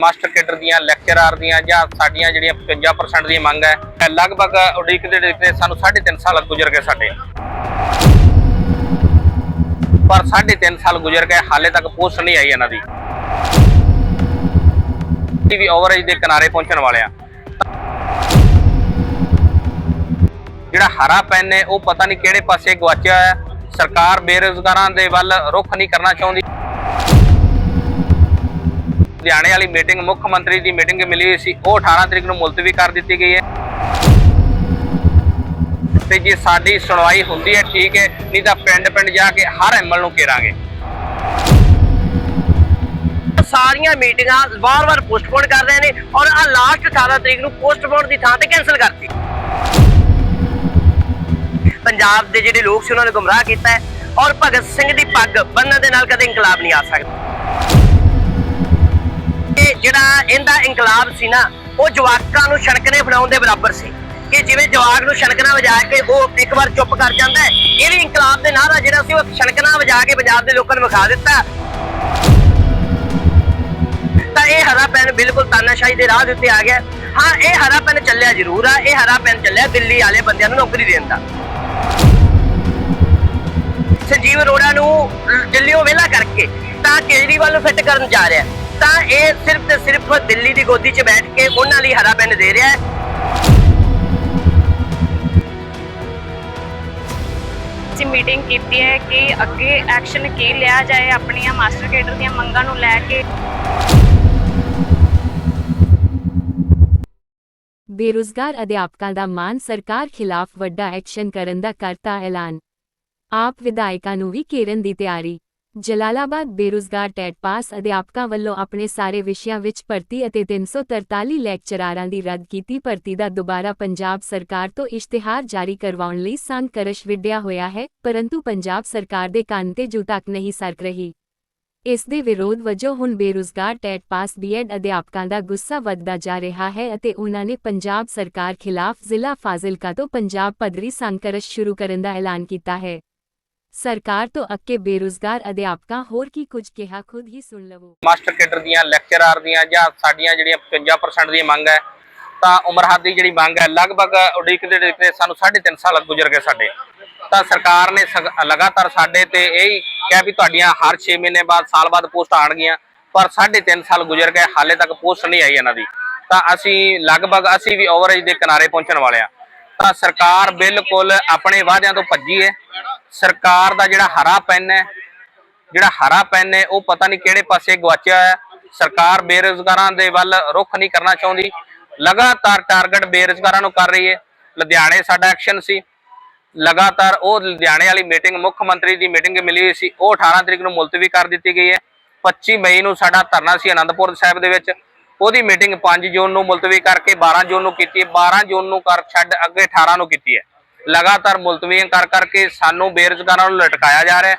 Master cadre ਦੀਆਂ lecturer ਦੀਆਂ ਜਾਂ ਸਾਡੀਆਂ ਜਿਹੜੀਆਂ 55% ਦੀ ਮੰਗ ਹੈ, ਇਹ ਲਗਭਗ ਉਡੀਕਦੇ ਉਡੀਕਦੇ ਸਾਨੂੰ 3.5 ਸਾਲ ਗੁਜ਼ਰ ਗਏ ਸਾਡੇ। ਪਰ 3.5 ਸਾਲ ਗੁਜ਼ਰ ਗਏ, ਹਾਲੇ ਤੱਕ ਪੋਸਟ ਨਹੀਂ ਆਈ ਇਹਨਾਂ ਦੀ। ਵੀ ਓਵਰੇਜ ਦੇ ਕਿਨਾਰੇ ਪਹੁੰਚਣ ਵਾਲੇ ਆ ਜਿਹੜਾ ਹਰਾ ਪੈਨ ਹੈ ਉਹ ਪਤਾ ਨਹੀਂ ਕਿਹੜੇ ਪਾਸੇ ਗਵਾਚਿਆ ਹੋਇਆ ਹੈ। ਸਰਕਾਰ ਬੇਰੁਜ਼ਗਾਰਾਂ ਦੇ ਵੱਲ ਰੁਖ ਨਹੀਂ ਕਰਨਾ ਚਾਹੁੰਦੀ। ਲੁਧਿਆਣੇ ਵਾਲੀ ਮੀਟਿੰਗ, ਮੁੱਖ ਮੰਤਰੀ ਦੀ ਮੀਟਿੰਗ ਮਿਲੀ ਹੋਈ ਸੀ। ਉਹ 18 ਤਰੀਕ ਨੂੰ ਮੁਲਤਵੀ ਕਰ ਦਿੱਤੀ ਗਈ ਹੈ। ਤੇ ਜੇ ਸਾਡੀ ਸੁਣਵਾਈ ਹੁੰਦੀ ਹੈ, ਠੀਕ ਹੈ। ਨਹੀਂ ਤਾਂ ਪਿੰਡ ਪਿੰਡ ਜਾ ਕੇ ਹਰ ਐਮਐਲ ਨੂੰ ਘੇਰਾਂਗੇ। ਸਾਰੀਆਂ ਮੀਟਿੰਗਾਂ ਵਾਰ-ਵਾਰ ਪੋਸਟਪੋਨ ਕਰ ਰਹੇ ਨੇ ਔਰ ਆ ਲਾਸਟ 18 ਤਰੀਕ ਨੂੰ ਪੋਸਟਪੋਨ ਦੀ ਥਾਂ ਤੇ ਕੈਨਸਲ ਕਰਤੀ। ਪੰਜਾਬ ਦੇ ਜਿਹੜੇ ਲੋਕ ਸੀ, ਉਹਨਾਂ ਨੇ ਗੁੰਮਰਾਹ ਕੀਤਾ ਔਰ ਭਗਤ ਸਿੰਘ ਦੀ ਪੱਗ ਬੰਨਣ ਦੇ ਨਾਲ ਕਦੇ ਇਨਕਲਾਬ ਨਹੀਂ ਆ ਸਕਦਾ। ਇਹ ਜਿਹੜਾ ਇਹਦਾ ਇਨਕਲਾਬ ਸੀ ਨਾ, ਉਹ ਜਵਾਕਾਂ ਨੂੰ ਛਣਕਣੇ ਫੜਾਉਣ ਦੇ ਬਰਾਬਰ ਸੀ। ਕਿ ਜਿਵੇਂ ਜਵਾਕ ਨੂੰ ਛਣਕਣਾ ਵਜਾ ਕੇ ਉਹ ਇੱਕ ਵਾਰ ਚੁੱਪ ਕਰ ਜਾਂਦਾ ਹੈ, ਇਹ ਵੀ ਇਨਕਲਾਬ ਦੇ ਨਾਂ ਦਾ ਜਿਹੜਾ ਸੀ, ਉਹ ਛਣਕਣਾ ਵਜਾ ਕੇ ਪੰਜਾਬ ਦੇ ਲੋਕਾਂ ਨੂੰ ਵਿਖਾ ਦਿੱਤਾ। ਤਾਂ ਇਹ ਹਰਾ ਪੈਨ ਬਿਲਕੁਲ ਤਾਨਾਸ਼ਾਹੀ ਦੇ ਰਾਹ ਦੇ ਉੱਤੇ ਆ ਗਿਆ। ਹਾਂ, ਇਹ ਹਰਾ ਪੈਨ ਚੱਲਿਆ ਜ਼ਰੂਰ ਆ, ਇਹ ਹਰਾ ਪੈਨ ਚੱਲਿਆ ਦਿੱਲੀ ਵਾਲੇ ਬੰਦਿਆਂ ਨੂੰ ਨੌਕਰੀ ਦੇਣ ਦਾ। ਸੰਜੀਵ ਅਰੋੜਾ ਨੂੰ ਦਿੱਲੀੋਂ ਵਿਹਲਾ ਕਰਕੇ ਤਾਂ ਕੇਜਰੀਵਾਲ ਨੂੰ ਫਿੱਟ ਕਰਨ ਜਾ ਰਿਹਾ। ਤਾਂ ਇਹ ਸਿਰਫ ਤੇ ਸਿਰਫ ਦਿੱਲੀ ਦੀ ਗੋਦੀ 'ਚ ਬੈਠ ਕੇ ਉਹਨਾਂ ਲਈ ਹਰਾ ਪੈਨ ਦੇ ਰਿਹਾ ਹੈ। ਅਸੀਂ ਮੀਟਿੰਗ ਕੀਤੀ ਹੈ ਕਿ ਅੱਗੇ ਐਕਸ਼ਨ ਕੀ ਲਿਆ ਜਾਏ ਆਪਣੀਆਂ ਮਾਸਟਰ ਕੇਡਰ ਦੀਆਂ ਮੰਗਾਂ ਨੂੰ ਲੈ ਕੇ। ਬੇਰੁਜ਼ਗਾਰ ਅਧਿਆਪਕਾਂ ਦਾ ਮਾਨ ਸਰਕਾਰ ਖਿਲਾਫ ਵੱਡਾ ਐਕਸ਼ਨ ਕਰਨ ਦਾ ਕਰਤਾ ਐਲਾਨ। ਆਪ ਵਿਧਾਇਕਾਂ ਨੂੰ ਵੀ ਘੇਰਨ ਦੀ ਤਿਆਰੀ। ਜਲਾਲਾਬਾਦ ਬੇਰੁਜ਼ਗਾਰ ਟੈਟ ਪਾਸ ਅਧਿਆਪਕਾਂ ਵੱਲੋਂ ਆਪਣੇ ਸਾਰੇ ਵਿਸ਼ਿਆਂ ਵਿੱਚ ਭਰਤੀ ਅਤੇ 343 ਲੈਕਚਰਾਰਾਂ ਦੀ ਰੱਦ ਕੀਤੀ ਭਰਤੀ ਦਾ ਦੁਬਾਰਾ ਪੰਜਾਬ ਸਰਕਾਰ ਤੋਂ ਇਸ਼ਤਿਹਾਰ ਜਾਰੀ ਕਰਵਾਉਣ ਲਈ ਸੰਕਰਸ਼ ਵਿੱਢਿਆ ਹੋਇਆ ਹੈ, ਪਰੰਤੂ ਪੰਜਾਬ ਸਰਕਾਰ ਦੇ ਕੰਨ ਤੇ ਜੂ ਤੱਕ ਨਹੀਂ ਸਰਕ ਰਹੀ। ਇਸ ਦੇ ਵਿਰੋਧ ਵਜੋਂ ਹੁਣ ਬੇਰੁਜ਼ਗਾਰ ਟੈਟ ਪਾਸ ਬੀਐਡ ਅਧਿਆਪਕਾਂ ਦਾ ਗੁੱਸਾ ਵੱਧਦਾ ਜਾ ਰਿਹਾ ਹੈ ਅਤੇ ਉਹਨਾਂ ਨੇ ਪੰਜਾਬ ਸਰਕਾਰ ਖਿਲਾਫ ਜ਼ਿਲ੍ਹਾ ਫਾਜ਼ਿਲਕਾ ਤੋਂ ਪੰਜਾਬ ਪੱਧਰੀ ਸੰਕਰਸ਼ ਸ਼ੁਰੂ ਕਰਨ ਦਾ ਐਲਾਨ ਕੀਤਾ ਹੈ। ਸਰਕਾਰ ਤੋਂ ਅੱਕੇ ਬੇਰੁਜ਼ਗਾਰ ਅਧਿਆਪਕਾਂ, ਹੋਰ ਕੀ ਕੁਝ ਕਿਹਾ? ਖੁਦ ਹੀ ਸੁਣ ਲਵੋ। ਮਾਸਟਰ ਕੇਡਰ ਦੀਆਂ ਲੈਕਚਰਰ ਦੀਆਂ ਜਾਂ ਸਾਡੀਆਂ ਜਿਹੜੀਆਂ 55% ਦੀ ਮੰਗ ਹੈ, ਤਾਂ ਉਮਰ ਹੱਦ ਦੀ ਜਿਹੜੀ ਮੰਗ ਹੈ, ਲਗਭਗ ਉਡੀਕਦੇ ਉਡੀਕਦੇ ਸਾਨੂੰ 3.5 ਸਾਲ ਗੁਜ਼ਰ ਗਏ ਸਾਡੇ। ਤਾਂ ਸਰਕਾਰ ਨੇ ਲਗਾਤਾਰ ਸਾਡੇ ਤੇ ਇਹੀ ਕਿਹਾ ਵੀ ਤੁਹਾਡੀਆਂ ਹਰ 6 ਮਹੀਨੇ ਬਾਅਦ, ਸਾਲ ਬਾਅਦ ਪੋਸਟ ਆਣਗੀਆਂ ਪਰ 3.5 ਸਾਲ ਗੁਜ਼ਰ ਗਏ, ਹਾਲੇ ਤੱਕ ਪੋਸਟ ਨਹੀਂ ਆਈ ਇਹਨਾਂ ਦੀ। ਤਾਂ ਅਸੀਂ ਲਗਭਗ ਅਸੀਂ ਵੀ ਓਵਰੇਜ ਦੇ ਕਿਨਾਰੇ ਪਹੁੰਚਣ ਵਾਲੇ ਆ ਤਾਂ ਸਰਕਾਰ ਬਿਲਕੁਲ ਆਪਣੇ ਵਾਅਦਿਆਂ ਤੋਂ ਭੱਜੀ ਹੈ ਸਰਕਾਰ ਦਾ ਜਿਹੜਾ ਹਰਾ ਪੈਨ ਹੈ, ਜਿਹੜਾ ਹਰਾ ਪੈਨ ਹੈ, ਉਹ ਪਤਾ ਨਹੀਂ ਕਿਹੜੇ ਪਾਸੇ ਗਵਾਚਿਆ ਹੋਇਆ ਹੈ। ਸਰਕਾਰ ਬੇਰੁਜ਼ਗਾਰਾਂ ਦੇ ਵੱਲ ਰੁਖ ਨਹੀਂ ਕਰਨਾ ਚਾਹੁੰਦੀ। ਲਗਾਤਾਰ ਟਾਰਗੇਟ ਬੇਰੁਜ਼ਗਾਰਾਂ ਨੂੰ ਕਰ ਰਹੀ ਹੈ। ਲੁਧਿਆਣੇ ਸਾਡਾ ਐਕਸ਼ਨ ਸੀ। ਲਗਾਤਾਰ ਉਹ ਲੁਧਿਆਣੇ ਵਾਲੀ ਮੀਟਿੰਗ, ਮੁੱਖ ਮੰਤਰੀ ਦੀ ਮੀਟਿੰਗ ਮਿਲੀ ਹੋਈ ਸੀ। ਉਹ 18 ਤਰੀਕ ਨੂੰ ਮੁਲਤਵੀ ਕਰ ਦਿੱਤੀ ਗਈ ਹੈ। 25 ਮਈ ਨੂੰ ਸਾਡਾ ਧਰਨਾ ਸੀ ਆਨੰਦਪੁਰ ਸਾਹਿਬ ਦੇ ਵਿੱਚ। ਉਹਦੀ ਮੀਟਿੰਗ 5 ਜੂਨ ਨੂੰ ਮੁਲਤਵੀ ਕਰਕੇ 12 ਜੂਨ ਨੂੰ ਕੀਤੀ ਹੈ। 12 ਜੂਨ ਨੂੰ ਕਰ ਛੱਡ ਅੱਗੇ 18 ਨੂੰ ਕੀਤੀ ਹੈ। ਲਗਾਤਾਰ ਮੁਲਤਵੀਆਂ ਕਰ ਕਰਕੇ ਸਾਨੂੰ ਬੇਰੁਜ਼ਗਾਰਾਂ ਨੂੰ ਲਟਕਾਇਆ ਜਾ ਰਿਹਾ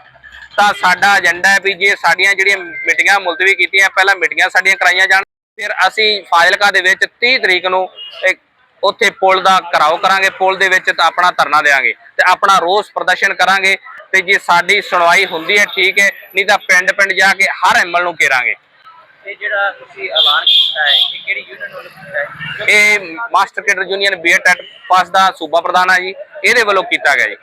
ਤਾਂ ਸਾਡਾ ਏਜੰਡਾ ਹੈ ਵੀ ਜੇ ਸਾਡੀਆਂ ਜਿਹੜੀਆਂ ਮੀਟਿੰਗਾਂ ਮੁਲਤਵੀ ਕੀਤੀਆਂ, ਪਹਿਲਾਂ ਮੀਟਿੰਗਾਂ ਸਾਡੀਆਂ ਕਰਾਈਆਂ ਜਾਣ, ਫਿਰ ਅਸੀਂ ਫਾਜ਼ਿਲਕਾ ਦੇ ਵਿੱਚ 30 ਤਰੀਕ ਨੂੰ ਇੱਕ ਉੱਥੇ ਪੁਲ ਦਾ ਘਰਾਓ ਕਰਾਂਗੇ, ਪੁਲ ਦੇ ਵਿੱਚ ਤਾਂ ਆਪਣਾ ਧਰਨਾ ਦੇਵਾਂਗੇ ਤੇ ਆਪਣਾ ਰੋਸ ਪ੍ਰਦਰਸ਼ਨ ਕਰਾਂਗੇ ਤੇ ਜੇ ਸਾਡੀ ਸੁਣਵਾਈ ਹੁੰਦੀ ਹੈ, ਠੀਕ ਹੈ, ਨਹੀਂ ਤਾਂ ਪਿੰਡ ਪਿੰਡ ਜਾ ਕੇ ਹਰ ਐਮਐਲ ਨੂੰ ਘੇਰਾਂਗੇ। ਇਹ ਜਿਹੜਾ ਤੁਸੀਂ ਐਲਾਨ ਕੀਤਾ ਹੈ ਇਹ ਕਿਹੜੀ ਯੂਨੀਅਨ ਵੱਲੋਂ ਕੀਤਾ ਹੈ? ਇਹ master cadre union BEd pass ਦਾ ਸੂਬਾ ਪ੍ਰਧਾਨ ਹੈ ਜੀ ਇਹਦੇ ਵੱਲੋਂ ਕੀਤਾ ਗਿਆ ਜੀ।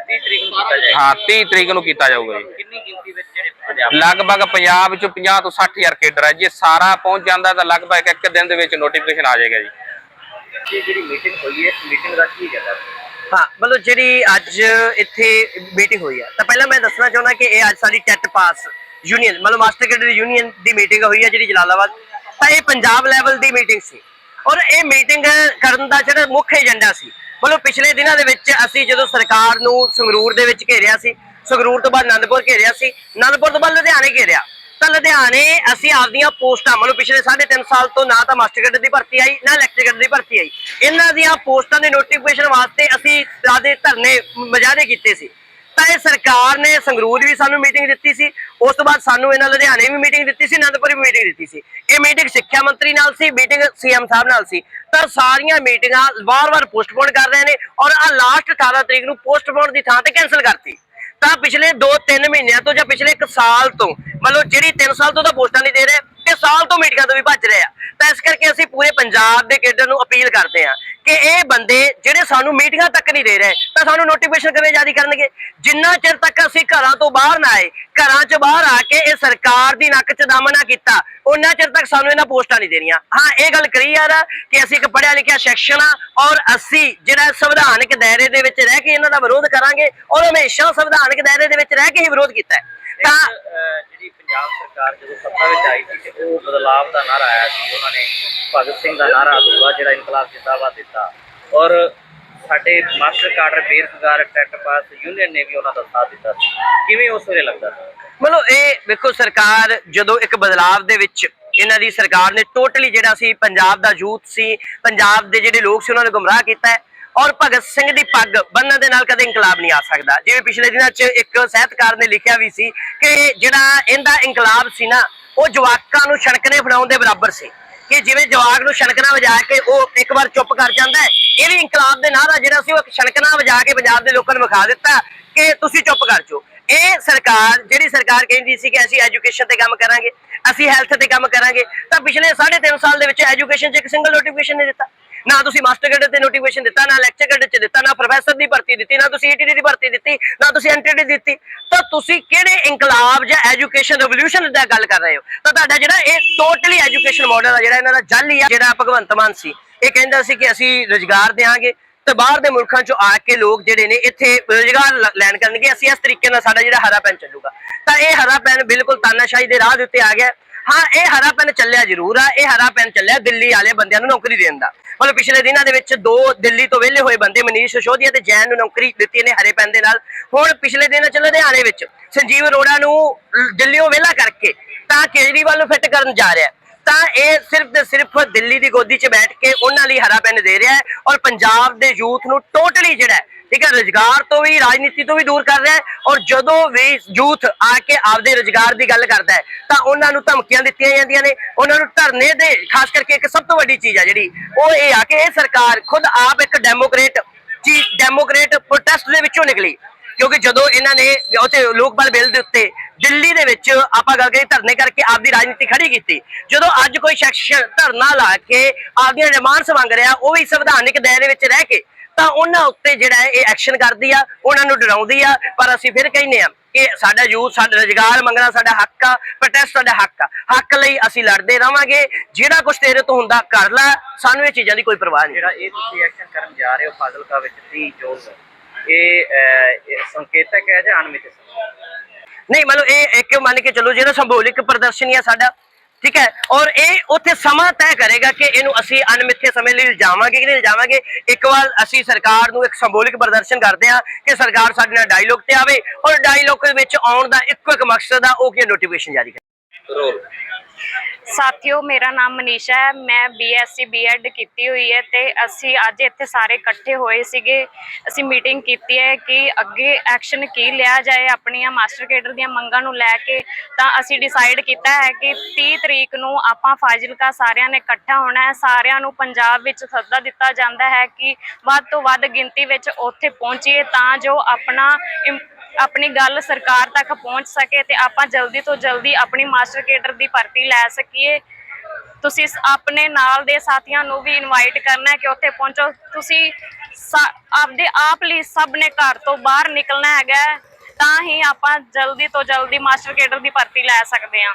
30 ਤਰੀਕ ਨੂੰ ਕੀਤਾ ਜਾਏਗਾ। ਹਾਂ 30 ਤਰੀਕ ਨੂੰ ਕੀਤਾ ਜਾਊਗਾ ਜੀ। ਕਿੰਨੀ ਗਿਣਤੀ ਵਿੱਚ ਜਿਹੜੇ ਅਧਿਆਪਕ ਲਗਭਗ ਪੰਜਾਬ ਚ 50 ਤੋਂ 60 ਹਜ਼ਾਰ ਕੇਡਰ ਹੈ ਜੇ ਸਾਰਾ ਪਹੁੰਚ ਜਾਂਦਾ ਤਾਂ ਲਗਭਗ ਇੱਕ ਦਿਨ ਦੇ ਵਿੱਚ ਨੋਟੀਫਿਕੇਸ਼ਨ ਆ ਜਾਏਗਾ ਜੀ। ਇਹ ਜਿਹੜੀ ਮੀਟਿੰਗ ਹੋਈ ਹੈ ਮੀਟਿੰਗ ਦਾ ਕੀ ਹੈਗਾ ਹਾਂ ਮਤਲਬ ਜਿਹੜੀ ਅੱਜ ਇੱਥੇ ਮੀਟਿੰਗ ਹੋਈ ਹੈ ਤਾਂ ਪਹਿਲਾਂ ਮੈਂ ਦੱਸਣਾ ਚਾਹੁੰਦਾ ਕਿ ਇਹ ਅੱਜ ਸਾਡੀ ਟੈਟ ਪਾਸ ਯੂਨੀਅਨ ਮਤਲਬ ਮਾਸਟਰ ਕੈਡਰ ਯੂਨੀਅਨ ਦੀ ਮੀਟਿੰਗ ਹੋਈ ਹੈ ਜਿਹੜੀ ਜਲਾਲਾਬਾਦ, ਤਾਂ ਇਹ ਪੰਜਾਬ ਲੈਵਲ ਦੀ ਮੀਟਿੰਗ ਸੀ। ਔਰ ਇਹ ਮੀਟਿੰਗ ਕਰਨ ਦਾ ਜਿਹੜਾ ਮੁੱਖ ਏਜੰਡਾ ਸੀ, ਮਤਲਬ ਪਿਛਲੇ ਦਿਨਾਂ ਦੇ ਵਿੱਚ ਅਸੀਂ ਜਦੋਂ ਸਰਕਾਰ ਨੂੰ ਸੰਗਰੂਰ ਦੇ ਵਿੱਚ ਘੇਰਿਆ ਸੀ, ਸੰਗਰੂਰ ਤੋਂ ਬਾਅਦ ਆਨੰਦਪੁਰ ਘੇਰਿਆ ਸੀ, ਆਨੰਦਪੁਰ ਤੋਂ ਬਾਅਦ ਲੁਧਿਆਣੇ ਘੇਰਿਆ। ਤਾਂ ਲੁਧਿਆਣੇ ਅਸੀਂ ਆਪਦੀਆਂ ਪੋਸਟਾਂ, ਮਤਲਬ ਪਿਛਲੇ 3.5 ਸਾਲ ਤੋਂ ਨਾ ਤਾਂ ਮਾਸਟਰ ਕੈਡਰ ਦੀ ਭਰਤੀ ਆਈ, ਨਾ ਲੈਕਚਰ ਕੈਡਰ ਦੀ ਭਰਤੀ ਆਈ। ਇਹਨਾਂ ਦੀਆਂ ਪੋਸਟਾਂ ਦੇ ਨੋਟੀਫਿਕੇਸ਼ਨ ਵਾਸਤੇ ਅਸੀਂ ਆਦੇ ਧਰਨੇ ਮਜਾਦੇ ਕੀਤੇ ਸੀ। ਤਾਂ ਇਹ ਸਰਕਾਰ ਨੇ ਸੰਗਰੂਰ ਵੀ ਸਾਨੂੰ ਮੀਟਿੰਗ ਦਿੱਤੀ ਸੀ, ਉਸ ਤੋਂ ਬਾਅਦ ਸਾਨੂੰ ਇਹਨਾਂ ਲੁਧਿਆਣੇ ਵੀ ਮੀਟਿੰਗ ਦਿੱਤੀ ਸੀ, ਅਨੰਦਪੁਰ ਵੀ ਮੀਟਿੰਗ ਦਿੱਤੀ ਸੀ। ਇਹ ਮੀਟਿੰਗ ਸਿੱਖਿਆ ਮੰਤਰੀ ਨਾਲ ਸੀ ਮੀਟਿੰਗ ਸੀਐਮ ਸਾਹਿਬ ਨਾਲ ਸੀ। ਤਾਂ ਸਾਰੀਆਂ ਮੀਟਿੰਗਾਂ ਵਾਰ-ਵਾਰ ਪੋਸਟਪੋਨ ਕਰ ਰਹੇ ਨੇ ਔਰ ਆ ਲਾਸਟ 18 ਤਰੀਕ ਨੂੰ ਪੋਸਟਪੋਨ ਦੀ ਥਾਂ ਤੇ ਕੈਨਸਲ ਕਰਤੀ। ਤਾਂ ਪਿਛਲੇ 2-3 ਮਹੀਨਿਆਂ ਤੋਂ ਜਾਂ ਪਿਛਲੇ 1 ਸਾਲ ਤੋਂ, ਮਤਲਬ ਜਿਹੜੀ 3 ਸਾਲ ਤੋਂ ਤਾਂ ਪੋਸਟਾਂ ਨਹੀਂ ਦੇ ਰਹੇ ਤੇ ਸਾਲ ਤੋਂ ਮੀਟਿੰਗਾਂ ਤੋਂ ਵੀ ਭੱਜ ਰਹੇ ਆ। ਤਾਂ ਇਸ ਕਰਕੇ ਅਸੀਂ ਪੂਰੇ ਪੰਜਾਬ ਦੇ ਕੇਡਰ ਨੂੰ ਅਪੀਲ ਕਰਦੇ ਆ ਕਿ ਇਹ ਬੰਦੇ ਜਿਹੜੇ ਸਾਨੂੰ ਮੀਟਿੰਗਾਂ ਤੱਕ ਨਹੀਂ ਦੇ ਰਹੇ ਤਾਂ ਸਾਨੂੰ ਨੋਟੀਫਿਕੇਸ਼ਨ ਕਿਵੇਂ ਜਾਰੀ ਕਰਨਗੇ? ਜਿੰਨਾ ਚਿਰ ਤੱਕ ਅਸੀਂ ਘਰਾਂ ਤੋਂ ਬਾਹਰ ਨਾ ਆਏ ਘਰਾਂ 'ਚ ਬਾਹਰ ਆ ਕੇ ਇਹ ਸਰਕਾਰ ਦੀ ਨੱਕ 'ਚ ਦਮ ਨਾ ਕੀਤਾ ਉਹਨਾਂ ਚਿਰ ਤੱਕ ਸਾਨੂੰ ਇਹਨਾਂ ਪੋਸਟਾਂ ਨਹੀਂ ਦੇਣੀਆਂ। ਹਾਂ ਇਹ ਗੱਲ ਕਲੀਅਰ ਆ ਕਿ ਅਸੀਂ ਇੱਕ ਪੜ੍ਹਿਆ ਲਿਖਿਆ ਸੈਕਸ਼ਨ ਆ ਔਰ ਅਸੀਂ ਜਿਹੜਾ ਸੰਵਿਧਾਨਕ ਦਾਇਰੇ ਦੇ ਵਿੱਚ ਰਹਿ ਕੇ ਇਹਨਾਂ ਦਾ ਵਿਰੋਧ ਕਰਾਂਗੇ ਔਰ ਹਮੇਸ਼ਾ ਸੰਵਿਧਾਨਕ ਦਾਇਰੇ ਦੇ ਵਿੱਚ ਰਹਿ ਕੇ ਹੀ ਵਿਰੋਧ ਕੀਤਾ ਤਾਂ ਜਿਹੜੀ ਪੰਜਾਬ ਸਰਕਾਰ ਜਦੋਂ ਸੱਤਾ ਵਿੱਚ ਆਈ ਸੀ ਤੇ ਉਹ ਬਦਲਾਵ ਦਾ ਨਾਰਾ ਆਇਆ ਸੀ, ਉਹਨਾਂ ਨੇ ਭਗਤ ਸਿੰਘ ਦਾ ਨਾਰਾ ਅਧੂਰਾ ਜਿਹੜਾ ਇਨਕਲਾਬ ਜਿੰਦਾਬਾਦ ਦਿੱਤਾ। ਔਰ ਸਾਡੇ ਮਾਸਟਰ ਕਾਡਰ ਬੇਰੁਜ਼ਗਾਰ ਟੈਟ ਪਾਸ ਯੂਨੀਅਨ ਨੇ ਵੀ ਉਹਨਾਂ ਦਾ ਸਾਥ ਦਿੱਤਾ ਸੀ। ਕਿਵੇਂ ਉਸ ਵੇਲੇ ਲੱਗਦਾ ਸੀ? ਮਤਲਬ ਇਹ ਵੇਖੋ ਸਰਕਾਰ ਜਦੋਂ ਇੱਕ ਬਦਲਾਵ ਦੇ ਵਿੱਚ ਇਹਨਾਂ ਦੀ ਸਰਕਾਰ ਨੇ ਟੋਟਲੀ ਜਿਹੜਾ ਸੀ, ਪੰਜਾਬ ਦਾ ਯੂਥ ਸੀ, ਪੰਜਾਬ ਦੇ ਜਿਹੜੇ ਲੋਕ ਸੀ ਉਹਨਾਂ ਨੂੰ ਗੁੰਮਰਾਹ ਕੀਤਾ ਹੈ। ਔਰ ਭਗਤ ਸਿੰਘ ਦੀ ਪੱਗ ਬੰਨਣ ਦੇ ਨਾਲ ਕਦੇ ਇਨਕਲਾਬ ਨਹੀਂ ਆ ਸਕਦਾ। ਜਿਵੇਂ ਪਿਛਲੇ ਦਿਨਾਂ 'ਚ ਇੱਕ ਸਾਹਿਤਕਾਰ ਨੇ ਲਿਖਿਆ ਵੀ ਸੀ ਕਿ ਜਿਹੜਾ ਇਹਦਾ ਇਨਕਲਾਬ ਸੀ ਨਾ, ਉਹ ਜਵਾਕਾਂ ਨੂੰ ਛਣਕਣੇ ਫੜਾਉਣ ਦੇ ਬਰਾਬਰ ਸੀ। ਕਿ ਜਿਵੇਂ ਜਵਾਕ ਨੂੰ ਛਣਕਣਾ ਵਜਾ ਕੇ ਉਹ ਇੱਕ ਵਾਰ ਚੁੱਪ ਕਰ ਜਾਂਦਾ ਹੈ, ਇਹ ਵੀ ਇਨਕਲਾਬ ਦੇ ਨਾਂ ਦਾ ਜਿਹੜਾ ਸੀ, ਉਹ ਇੱਕ ਛਣਕਣਾ ਵਜਾ ਕੇ ਪੰਜਾਬ ਦੇ ਲੋਕਾਂ ਨੂੰ ਵਿਖਾ ਦਿੱਤਾ ਕਿ ਤੁਸੀਂ ਚੁੱਪ ਕਰ ਜਾਓ। ਇਹ ਸਰਕਾਰ, ਜਿਹੜੀ ਸਰਕਾਰ ਕਹਿੰਦੀ ਸੀ ਕਿ ਅਸੀਂ ਐਜੂਕੇਸ਼ਨ ਤੇ ਕੰਮ ਕਰਾਂਗੇ, ਅਸੀਂ ਹੈਲਥ ਤੇ ਕੰਮ ਕਰਾਂਗੇ, ਤਾਂ ਪਿਛਲੇ 3.5 ਸਾਲ ਦੇ ਵਿੱਚ ਐਜੂਕੇਸ਼ਨ 'ਚ ਇੱਕ ਸਿੰਗਲ ਨੋਟੀਫਿਕੇਸ਼ਨ ਨਹੀਂ ਦਿੱਤਾ। ਨਾ ਤੁਸੀਂ ਮਾਸਟਰ ਗ੍ਰੇਡ ਤੇ ਨੋਟੀਫਿਕੇਸ਼ਨ ਦਿੱਤਾ, ਨਾ ਲੈਕਚਰ ਗ੍ਰੇਡ 'ਚ ਦਿੱਤਾ, ਨਾ ਪ੍ਰੋਫੈਸਰ ਦੀ ਭਰਤੀ ਦਿੱਤੀ, ਨਾ ਤੁਸੀਂ ਈਟੀਡੀ ਦੀ ਭਰਤੀ ਦਿੱਤੀ, ਨਾ ਤੁਸੀਂ ਐਨਟੀਡੀ ਦਿੱਤੀ, ਤਾਂ ਤੁਸੀਂ ਕਿਹੜੇ ਇਨਕਲਾਬ ਜਾਂ ਐਜੂਕੇਸ਼ਨ ਰਿਵੋਲੂਸ਼ਨ ਦਾ ਗੱਲ ਕਰ ਰਹੇ ਹੋ? ਤਾਂ ਤੁਹਾਡਾ ਜਿਹੜਾ ਇਹ ਟੋਟਲੀ ਐਜੂਕੇਸ਼ਨ ਮਾਡਲ ਆ, ਜਿਹੜਾ ਇਹਨਾਂ ਦਾ ਜਲ ਹੀ ਆ, ਜਿਹੜਾ ਭਗਵੰਤ ਮਾਨ ਸੀ। ਇਹ ਕਹਿੰਦਾ ਸੀ ਕਿ ਅਸੀਂ ਰੋਜ਼ਗਾਰ ਦੇਵਾਂਗੇ ਤੇ ਬਾਹਰ ਦੇ ਮੁਲਕਾਂ ਚੋਂ ਆ ਕੇ ਲੋਕ ਜਿਹੜੇ ਨੇ ਇੱਥੇ ਰੋਜ਼ਗਾਰ ਲੈਣ ਕਰਨਗੇ, ਅਸੀਂ ਇਸ ਤਰੀਕੇ ਨਾਲ ਸਾਡਾ ਜਿਹੜਾ ਹਰਾ ਪੈਨ ਚੱਲੂਗਾ। ਤਾਂ ਇਹ ਹਰਾ ਪੈਨ ਬਿਲਕੁਲ ਤਾਨਾਸ਼ਾਹੀ ਦੇ ਰਾਹ ਦੇ ਉੱਤੇ ਆ ਗਿਆ। ਹਾਂ, ਇਹ ਹਰਾ ਪੈਨ ਚੱਲਿਆ ਜ਼ਰੂਰ ਆ, ਇਹ ਹਰਾ ਪੈਨ ਚੱਲਿਆ ਦਿੱਲੀ ਵਾਲੇ ਬੰਦਿਆਂ ਨੂੰ ਨੌਕਰੀ ਦੇਣ ਦਾ। ਮਤਲਬ ਪਿਛਲੇ ਦਿਨਾਂ ਦੇ ਵਿੱਚ ਦੋ ਦਿੱਲੀ ਤੋਂ ਵਿਹਲੇ ਹੋਏ ਬੰਦੇ ਮਨੀਸ਼ ਸਿਸੋਦੀਆ ਤੇ ਜੈਨ ਨੂੰ ਨੌਕਰੀ ਦਿੱਤੀ ਨੇ ਹਰੇ ਪੈਨ ਦੇ ਨਾਲ। ਹੁਣ ਪਿਛਲੇ ਦਿਨਾਂ ਚ ਲੁਧਿਆਣੇ ਵਿੱਚ ਸੰਜੀਵ ਅਰੋੜਾ ਨੂੰ ਲ- ਦਿੱਲੀੋਂ ਵਿਹਲਾ ਕਰਕੇ ਤਾਂ ਕੇਜਰੀਵਾਲ ਨੂੰ ਫਿੱਟ ਕਰਨ ਜਾ ਰਿਹਾ। ਤਾਂ ਇਹ ਸਿਰਫ ਤੇ ਸਿਰਫ ਦਿੱਲੀ ਦੀ ਗੋਦੀ 'ਚ ਬੈਠ ਕੇ ਉਹਨਾਂ ਲਈ ਹਰਾ ਪੈਨ ਦੇ ਰਿਹਾ ਹੈ ਔਰ ਪੰਜਾਬ ਦੇ ਯੂਥ ਨੂੰ ਟੋਟਲੀ ਜਿਹੜਾ ਠੀਕ ਹੈ, ਰੋਜ਼ਗਾਰ ਤੋਂ ਵੀ, ਰਾਜਨੀਤੀ ਤੋਂ ਵੀ ਦੂਰ ਕਰ ਰਿਹਾ ਹੈ ਔਰ ਜਦੋਂ ਵੀ ਯੂਥ ਆ ਕੇ ਆਪਦੇ ਰੋਜ਼ਗਾਰ ਦੀ ਗੱਲ ਕਰਦਾ ਹੈ, ਤਾਂ ਉਹਨਾਂ ਨੂੰ ਧਮਕੀਆਂ ਦਿੱਤੀਆਂ ਜਾਂਦੀਆਂ ਨੇ, ਉਹਨਾਂ ਨੂੰ ਧਰਨੇ ਦੇ, ਖਾਸ ਕਰਕੇ ਇੱਕ ਸਭ ਤੋਂ ਵੱਡੀ ਚੀਜ਼ ਆ ਜਿਹੜੀ, ਉਹ ਇਹ ਆ ਕਿ ਇਹ ਸਰਕਾਰ ਖੁਦ ਆਪ ਇੱਕ ਡੈਮੋਕ੍ਰੇਟ ਚੀਜ਼, ਡੈਮੋਕ੍ਰੇਟ ਪ੍ਰੋਟੈਸਟ ਦੇ ਵਿੱਚੋਂ ਨਿਕਲੀ। ਕਿਉਂਕਿ ਜਦੋਂ ਇਹਨਾਂ ਨੇ ਉੱਥੇ ਲੋਕਪਾਲ ਬਿੱਲ ਦੇ ਉੱਤੇ ਦਿੱਲੀ ਦੇ ਵਿੱਚ ਆਪਾਂ ਗੱਲ ਕਰੀ ਧਰਨੇ ਕਰਕੇ ਆਪਦੀ ਰਾਜਨੀਤੀ ਖੜੀ ਕੀਤੀ। ਜਦੋਂ ਅੱਜ ਕੋਈ ਸ਼ਖਸ ਧਰਨਾ ਲਾ ਕੇ ਆਪਦੀਆਂ ਡਿਮਾਂਡਸ ਮੰਗ ਰਿਹਾ, ਉਹ ਵੀ ਸੰਵਿਧਾਨਿਕ ਦਾਇਰੇ ਵਿੱਚ ਰਹਿ ਕੇ, ਤਾਂ ਉਹਨਾਂ ਉੱਤੇ ਜਿਹੜਾ ਇਹ ਐਕਸ਼ਨ ਕਰਦੀ ਆ, ਉਹਨਾਂ ਨੂੰ ਡਰਾਉਂਦੀ ਆ। ਪਰ ਅਸੀਂ ਫਿਰ ਕਹਿੰਦੇ ਆ ਕਿ ਸਾਡਾ ਯੂਥ, ਸਾਡਾ ਰੁਜ਼ਗਾਰ ਮੰਗਣਾ ਸਾਡਾ ਹੱਕ ਆ ਪ੍ਰੋਟੈਸਟ ਸਾਡਾ ਹੱਕ ਆ। ਹੱਕ ਲਈ ਅਸੀਂ ਲੜਦੇ ਰਵਾਂਗੇ ਜਿਹੜਾ ਕੁਝ ਤੇਰੇ ਤੋਂ ਹੁੰਦਾ, ਕਰ ਲੈ। ਸਾਨੂੰ ਇਹ ਚੀਜ਼ਾਂ ਦੀ ਕੋਈ ਪਰਵਾਹ ਨਹੀਂ। ਜਿਹੜਾ ਇਹ ਤੁਸੀਂ ਐਕਸ਼ਨ ਕਰਨ ਜਾ ਰਹੇ ਹੋ, ਫਾਜ਼ਿਲਕਾ ਵਿੱਚ 30 ਜੂਨ ਇਹ ਅਹ, ਇਹ ਸੰਕੇਤਕ ਹੈ ਜਾਂ ਅਨਮਿਤ ਸਮੇਂ ਨਹੀਂ ਮਤਲਬ ਇਹ ਇੱਕ ਮੰਨ ਕੇ ਚੱਲੋ ਜਿਹੜਾ ਸੰਭੋਲਿਕ ਪ੍ਰਦਰਸ਼ਨ ਹੀ ਆ ਸਾਡਾ ਠੀਕ ਹੈ? ਔਰ ਇਹ ਉੱਥੇ ਸਮਾਂ ਤੈਅ ਕਰੇਗਾ ਕਿ ਇਹਨੂੰ ਅਸੀਂ ਅਨਮਿੱਥੇ ਸਮੇਂ ਲਈ ਲਿਜਾਵਾਂਗੇ ਕਿ ਨਹੀਂ ਲਿਜਾਵਾਂਗੇ। ਇੱਕ ਵਾਰ ਅਸੀਂ ਸਰਕਾਰ ਨੂੰ ਇੱਕ ਸੰਭੋਲਿਕ ਪ੍ਰਦਰਸ਼ਨ ਕਰਦੇ ਆ ਕਿ ਸਰਕਾਰ ਸਾਡੇ ਨਾਲ ਡਾਇਲੋਗ ਤੇ ਆਵੇ ਔਰ ਡਾਇਲੋਗ ਦੇ ਵਿੱਚ ਆਉਣ ਦਾ ਇੱਕੋ ਇੱਕ ਮਕਸਦ ਆ ਉਹ ਕਿ ਨੋਟੀਫਿਕੇਸ਼ਨ ਜਾਰੀ ਕਰੇ। ਰੋਲ। ਸਾਥੀਓ, ਮੇਰਾ ਨਾਮ ਮਨੀਸ਼ਾ ਹੈ। ਮੈਂ ਬੀਐਸਸੀ ਬੀਐਡ ਕੀਤੀ ਹੋਈ ਹੈ ਤੇ ਅਸੀਂ ਅੱਜ ਇੱਥੇ ਸਾਰੇ ਇਕੱਠੇ ਹੋਏ ਸੀਗੇ। ਅਸੀਂ ਮੀਟਿੰਗ ਕੀਤੀ ਹੈ ਕਿ ਅੱਗੇ ਐਕਸ਼ਨ ਕੀ ਲਿਆ ਜਾਏ ਆਪਣੀਆਂ ਮਾਸਟਰ ਕੇਡਰ ਦੀਆਂ ਮੰਗਾਂ ਨੂੰ ਲੈ ਕੇ। ਤਾਂ ਅਸੀਂ ਡਿਸਾਈਡ ਕੀਤਾ ਹੈ ਕਿ 30 ਤਰੀਕ ਨੂੰ ਆਪਾਂ ਫਾਜ਼ਿਲਕਾ ਸਾਰਿਆਂ ਨੇ ਇਕੱਠਾ ਹੋਣਾ ਹੈ। ਸਾਰਿਆਂ ਨੂੰ ਪੰਜਾਬ ਵਿੱਚ ਸੱਦਾ ਦਿੱਤਾ ਜਾਂਦਾ ਹੈ ਕਿ ਵੱਧ ਤੋਂ ਵੱਧ ਗਿਣਤੀ ਵਿੱਚ ਉੱਥੇ ਪਹੁੰਚੀਏ ਤਾਂ ਜੋ ਆਪਣਾ ਇਮ- ਆਪਣੀ ਗੱਲ ਸਰਕਾਰ ਤੱਕ ਪਹੁੰਚ ਸਕੇ ਤੇ ਆਪਾਂ ਜਲਦੀ ਤੋਂ ਜਲਦੀ ਆਪਣੀ ਮਾਸਟਰ ਕੇਡਰ ਦੀ ਭਰਤੀ ਲੈ ਸਕੀਏ। ਤੁਸੀਂ ਆਪਣੇ ਨਾਲ ਦੇ ਸਾਥੀਆਂ ਨੂੰ ਵੀ ਇਨਵਾਈਟ ਕਰਨਾ ਹੈ ਕਿ ਉੱਥੇ ਪਹੁੰਚੋ। ਤੁਸੀਂ ਸਾ- ਆਪਦੇ ਆਪ ਲਈ ਸਭ ਨੇ ਘਰ ਤੋਂ ਬਾਹਰ ਨਿਕਲਣਾ ਹੈਗਾ ਤਾਂ ਹੀ ਆਪਾਂ ਜਲਦੀ ਤੋਂ ਜਲਦੀ ਮਾਸਟਰ ਕੇਡਰ ਦੀ ਭਰਤੀ ਲੈ ਸਕਦੇ ਹਾਂ।